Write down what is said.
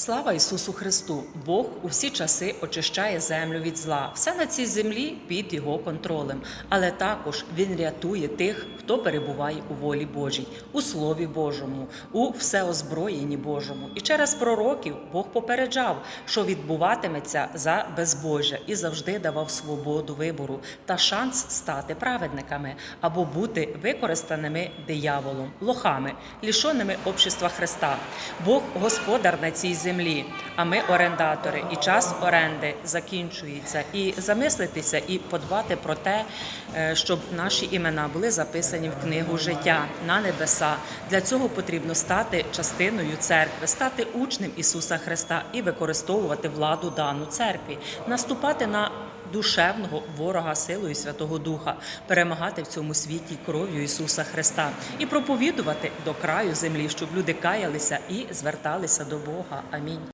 Слава Ісусу Христу! Бог у всі часи очищає землю від зла. Все на цій землі під його контролем, але також Він рятує тих, хто перебуває у волі Божій, у Слові Божому, у всеозброєнні Божому. І через пророків Бог попереджав, що відбуватиметься за безбожжя і завжди давав свободу вибору та шанс стати праведниками або бути використаними дияволом, лохами, лішоними общества Христа. Бог господар на цій землі, а ми орендатори, і час оренди закінчується. І замислитися і подбати про те, е, щоб наші імена були записані в книгу життя на небеса. Для цього потрібно стати частиною церкви, стати учнем Ісуса Христа і використовувати владу дану церкві, наступати на душевного ворога силою Святого Духа, перемагати в цьому світі кров'ю Ісуса Христа і проповідувати до краю землі, щоб люди каялися і зверталися до Бога. Амінь.